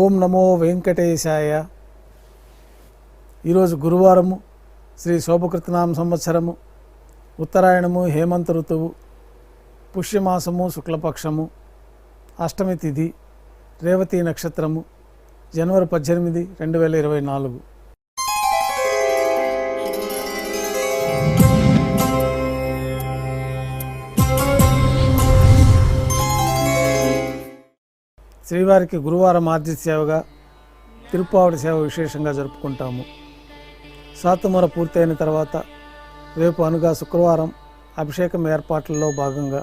ఓం నమో వెంకటేశాయ. ఈరోజు గురువారము శ్రీ శోభకృతనామ సంవత్సరము ఉత్తరాయణము హేమంత ఋతువు పుష్యమాసము శుక్లపక్షము అష్టమి తిథి రేవతి నక్షత్రము జనవరి పద్దెనిమిది రెండు వేల ఇరవై నాలుగు. శ్రీవారికి గురువారం ఆర్జిత సేవగా తిరుపావడి సేవ విశేషంగా జరుపుకుంటాము. సాతుమర పూర్తయిన తర్వాత రేపు అనుగా శుక్రవారం అభిషేకం ఏర్పాట్లలో భాగంగా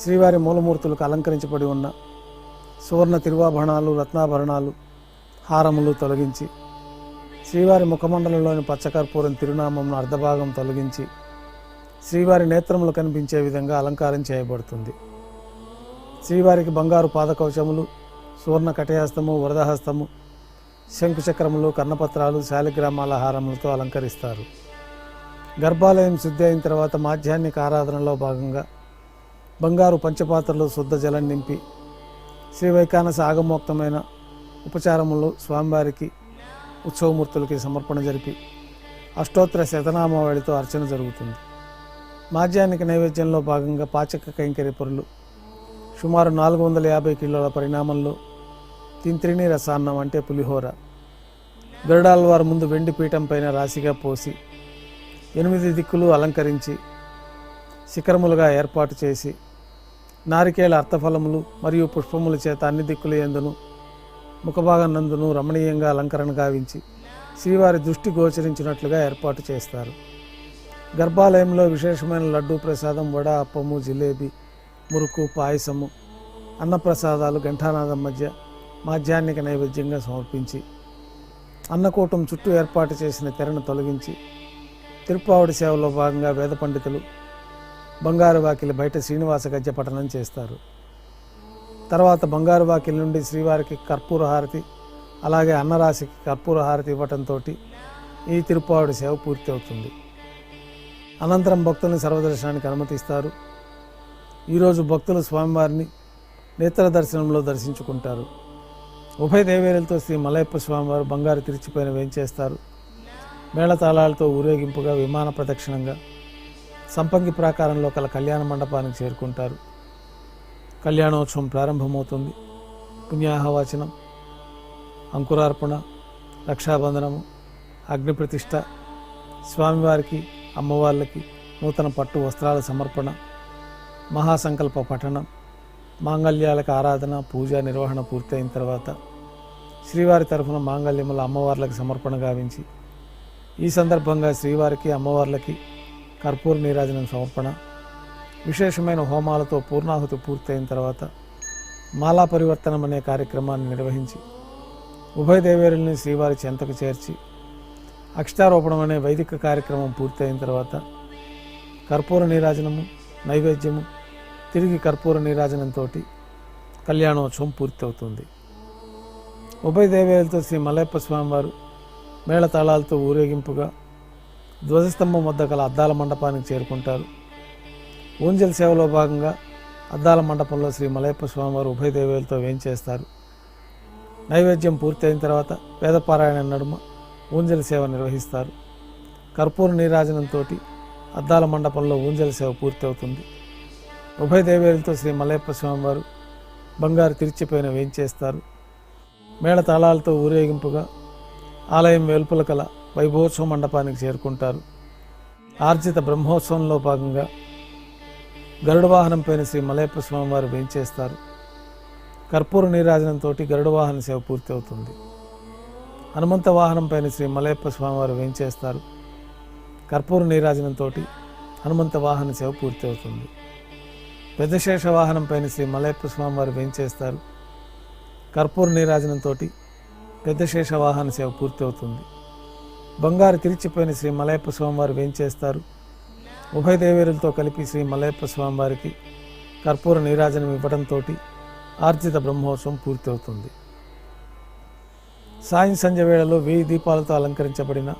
శ్రీవారి మూలమూర్తులకు అలంకరించబడి ఉన్న సువర్ణ తిరువాభరణాలు రత్నాభరణాలు హారములు తొలగించి శ్రీవారి ముఖమండలంలోని పచ్చకర్పూరం తిరునామంను అర్ధభాగం తొలగించి శ్రీవారి నేత్రములు కనిపించే విధంగా అలంకారం చేయబడుతుంది. శ్రీవారికి బంగారు పాదకవచములు సువర్ణ కటయాస్తము వరదహస్తము శంకుచక్రములు కర్ణపత్రాలు శాలిగ్రామాల హారములతో అలంకరిస్తారు. గర్భాలయం శుద్ధి అయిన తర్వాత మాధ్యాహ్నిక ఆరాధనలో భాగంగా బంగారు పంచపాత్రలు శుద్ధ జలం నింపి శ్రీ వైకానస ఆగమోక్తమైన ఉపచారములు స్వామివారికి ఉత్సవమూర్తులకి సమర్పణ జరిపి అష్టోత్తర శతనామావళితో అర్చన జరుగుతుంది. మాధ్యాహ్నిక నైవేద్యంలో భాగంగా పాచక కైంకర్య పొరులు సుమారు నాలుగు వందల యాభై కిలోల పరిణామంలో తింత్రిణి రసాన్నం అంటే పులిహోర. గరుడాల్వారి ముందు వెండి పీఠం పైన రాశిగా పోసి ఎనిమిది దిక్కులు అలంకరించి శిఖరములుగా ఏర్పాటు చేసి నారికేల అర్థఫలములు మరియు పుష్పముల చేత అన్ని దిక్కులు ఎందును ముఖభాగం నందును రమణీయంగా అలంకరణ గావించి శ్రీవారి దృష్టి గోచరించినట్లుగా ఏర్పాటు చేస్తారు. గర్భాలయంలో విశేషమైన లడ్డూ ప్రసాదం వడ అప్పము జిలేబీ మురుకు పాయసము అన్నప్రసాదాలు ఘంటానాదం మధ్య మాధ్యాహ్నిక నైవేద్యంగా సమర్పించి అన్నకూటం చుట్టూ ఏర్పాటు చేసిన తెరను తొలగించి తిరుప్పావడి సేవలో భాగంగా వేద పండితులు బంగారు వాకిలి బయట శ్రీనివాస గద్య పఠనం చేస్తారు. తర్వాత బంగారు వాకిలి నుండి శ్రీవారికి కర్పూర హారతి అలాగే అన్నరాశికి కర్పూర హారతి ఇవ్వటంతో ఈ తిరుప్పావడి సేవ పూర్తి అవుతుంది అనంతరం భక్తుల్ని సర్వదర్శనానికి అనుమతిస్తారు. ఈరోజు భక్తులు స్వామివారిని నేత్ర దర్శనంలో దర్శించుకుంటారు. ఉభయ దేవేరులతో శ్రీ మలయప్ప స్వామివారు బంగారు తిరిచిపోయిన వేంచేస్తారు మేళతాళాలతో ఊరేగింపుగా విమాన ప్రదక్షిణంగా సంపంగి ప్రాకారంలో కల కళ్యాణ మండపానికి చేరుకుంటారు. కళ్యాణోత్సవం ప్రారంభమవుతుంది. పుణ్యాహవాచనం అంకురార్పణ రక్షాబంధనము అగ్నిప్రతిష్ట స్వామివారికి అమ్మవార్లకి నూతన పట్టు వస్త్రాల సమర్పణ మహాసంకల్ప పఠనం మాంగళ్యాలకు ఆరాధన పూజ నిర్వహణ పూర్తయిన తర్వాత శ్రీవారి తరఫున మాంగళ్యముల అమ్మవార్లకు సమర్పణ గావించి ఈ సందర్భంగా శ్రీవారికి అమ్మవార్లకి కర్పూర నీరాజనం సమర్పణ విశేషమైన హోమాలతో పూర్ణాహుతి పూర్తయిన తర్వాత మాలా పరివర్తనం అనే కార్యక్రమాన్ని నిర్వహించి ఉభయ దేవేరుల్ని శ్రీవారి చెంతకు చేర్చి అక్షతారోపణం అనే వైదిక కార్యక్రమం పూర్తయిన తర్వాత కర్పూర నీరాజనము నైవేద్యము. తిరిగి కర్పూర నీరాజనంతో కళ్యాణోత్సవం పూర్తవుతుంది. ఉభయ దేవేలతో శ్రీ మలయప్ప స్వామివారు మేళతాళాలతో ఊరేగింపుగా ధ్వజస్తంభం వద్ద గల అద్దాల మండపానికి చేరుకుంటారు. ఊంజల్ సేవలో భాగంగా అద్దాల మండపంలో శ్రీ మలయప్ప స్వామివారు ఉభయ దేవేలతో వేయించేస్తారు నైవేద్యం పూర్తయిన తర్వాత వేదపారాయణ నడుమ ఊంజల సేవ నిర్వహిస్తారు. కర్పూర నీరాజనంతో అద్దాల మండపంలో ఊంజల సేవ పూర్తవుతుంది. ఉభయ దేవేలతో శ్రీ మలయప్ప స్వామివారు బంగారు తిరిచిపోయిన వేయించేస్తారు. మేళ తాళాలతో ఊరేగింపుగా ఆలయం వెలుపల కల వైభవోత్సవ మండపానికి చేరుకుంటారు. ఆర్జిత బ్రహ్మోత్సవంలో భాగంగా గరుడ వాహనంపైన శ్రీ మలయప్ప స్వామివారు వేయించేస్తారు. కర్పూర నీరాజనంతో గరుడ వాహన సేవ పూర్తి అవుతుంది హనుమంత వాహనంపైన శ్రీ మలయప్ప స్వామివారు వేయించేస్తారు. కర్పూర నీరాజనంతో హనుమంత వాహన సేవ పూర్తి అవుతుంది పెద్దశేష వాహనంపైన శ్రీ మలయప్ప స్వామివారు వేయించేస్తారు కర్పూర నీరాజనంతో పెద్దశేష వాహన సేవ పూర్తి అవుతుంది బంగారు తిరిచిపోయిన శ్రీ మలయప్ప స్వామివారు వేయించేస్తారు ఉభయ దేవేరులతో కలిపి శ్రీ మలయప్ప స్వామివారికి కర్పూర నీరాజనం ఇవ్వడంతో ఆర్జిత బ్రహ్మోత్సవం పూర్తి అవుతుంది సాయం సంధ్య వేళలో వెయ్యి దీపాలతో అలంకరించబడిన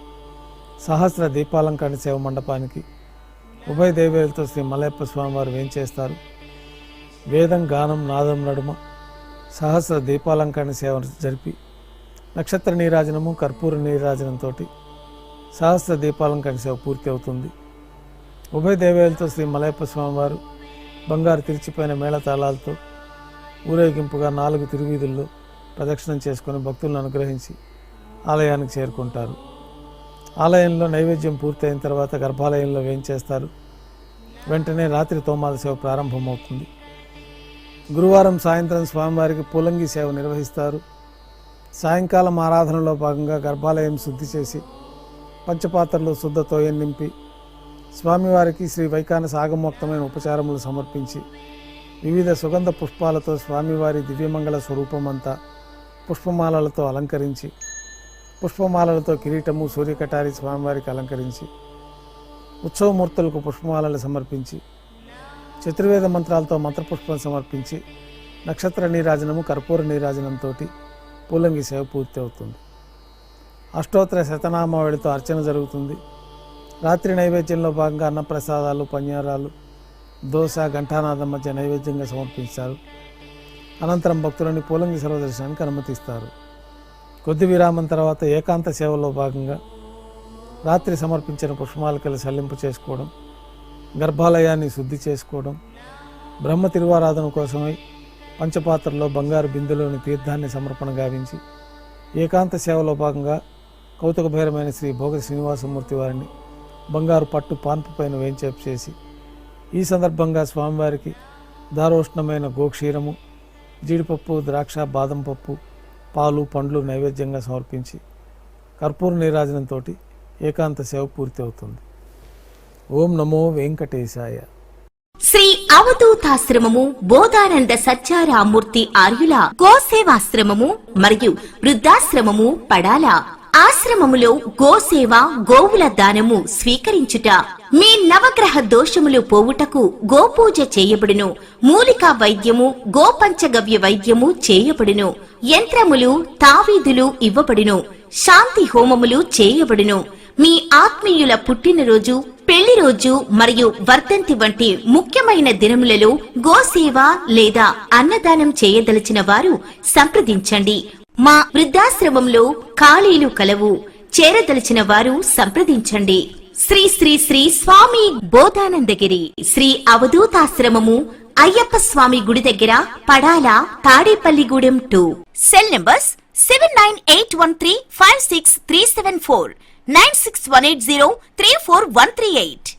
సహస్ర దీపాలంకరణ సేవ మండపానికి ఉభయ దేవేలతో శ్రీ మలయప్ప స్వామివారు వేంచేస్తారు. వేదం గానం నాదం నడుమ సహస్ర దీపాలంకరణ సేవ జరిపి నక్షత్ర నీరాజనము కర్పూర నీరాజనంతో సహస్ర దీపాలంకరణ సేవ పూర్తి అవుతుంది. ఉభయ దేవేలతో శ్రీ మలయప్ప స్వామివారు బంగారు తిరిచిపోయిన మేళతాళాలతో ఊరేగింపుగా నాలుగు తిరువీధుల్లో ప్రదక్షిణం చేసుకుని భక్తులను అనుగ్రహించి ఆలయానికి చేరుకుంటారు. ఆలయంలో నైవేద్యం పూర్తయిన తర్వాత గర్భాలయంలో వేయించేస్తారు. వెంటనే రాత్రి తోమాల సేవ ప్రారంభమవుతుంది. గురువారం సాయంత్రం స్వామివారికి పూలంగి సేవ నిర్వహిస్తారు. సాయంకాలం ఆరాధనలో భాగంగా గర్భాలయం శుద్ధి చేసి పంచపాత్రలు శుద్ధ తోయం నింపి స్వామివారికి శ్రీ వైకాన సాగమోక్తమైన ఉపచారములు సమర్పించి వివిధ సుగంధ పుష్పాలతో స్వామివారి దివ్యమంగళ స్వరూపమంతా పుష్పమాలలతో అలంకరించి పుష్పమాలలతో కిరీటము సూర్యకటారి స్వామివారికి అలంకరించి ఉత్సవమూర్తులకు పుష్పమాలలు సమర్పించి చతుర్వేద మంత్రాలతో మంత్రపుష్పం సమర్పించి నక్షత్ర నీరాజనము కర్పూర నీరాజనంతో పూలంగి సేవ పూర్తి అవుతుంది. అష్టోత్తర శతనామావళితో అర్చన జరుగుతుంది. రాత్రి నైవేద్యంలో భాగంగా అన్నప్రసాదాలు పన్యారాలు దోశ ఘంటానాదం మధ్య నైవేద్యంగా సమర్పించారు. అనంతరం భక్తులని పూలంగి సర్వదర్శనానికి అనుమతిస్తారు. కొద్ది విరామం తర్వాత ఏకాంత సేవలో భాగంగా రాత్రి సమర్పించిన పుష్పమాలికలు సల్లింపు చేసుకోవడం గర్భాలయాన్ని శుద్ధి చేసుకోవడం బ్రహ్మ తిరువారాధన కోసమై పంచపాత్రలో బంగారు బిందులోని తీర్థాన్ని సమర్పణ గావించి ఏకాంత సేవలో భాగంగా కౌతుకభైరమైన శ్రీ భోగ శ్రీనివాసమూర్తి వారిని బంగారు పట్టు పాన్పు పైన వేంచేపు చేసి ఈ సందర్భంగా స్వామివారికి దారోష్ణమైన గోక్షీరము జీడిపప్పు ద్రాక్ష బాదం పప్పు పాలు పండ్లు నైవేద్యంగా సమర్పించి కర్పూర నీరాజనంతో ఏకాంత సేవ పూర్తి అవుతుంది. ఓం నమో వెంకటేశాయ. శ్రీ అవధూతాశ్రమము బోధానంద సత్యారామూర్తి ఆర్యుల గోసేవాశ్రమము మరియు వృద్ధాశ్రమము పడాల. ఆశ్రమములో గోసేవ గోవుల దానము స్వీకరించుట మీ నవగ్రహ దోషములు పోవుటకు గోపూజ చేయబడును. మూలికా వైద్యము గోపంచగవ్య వైద్యము చేయబడును. యంత్రములు తావీదులు ఇవ్వబడును. శాంతి హోమములు చేయబడును. మీ ఆత్మీయుల పుట్టినరోజు పెళ్ళి రోజు మరియు వర్ధంతి వంటి ముఖ్యమైన దినములలో గోసేవ లేదా అన్నదానం చేయదలిచిన వారు సంప్రదించండి. మా వృద్ధాశ్రమంలో ఖాళీలు కలవు. చేరదలిచిన వారు సంప్రదించండి. శ్రీ శ్రీ శ్రీ స్వామి బోధానందగిరి. శ్రీ అవధూతాశ్రమము అయ్యప్ప స్వామి గుడి దగ్గర Padala Tadepalligudem two cell numbers seven nine eight one three five six three seven four. Nine six one eight zero three four one three eight.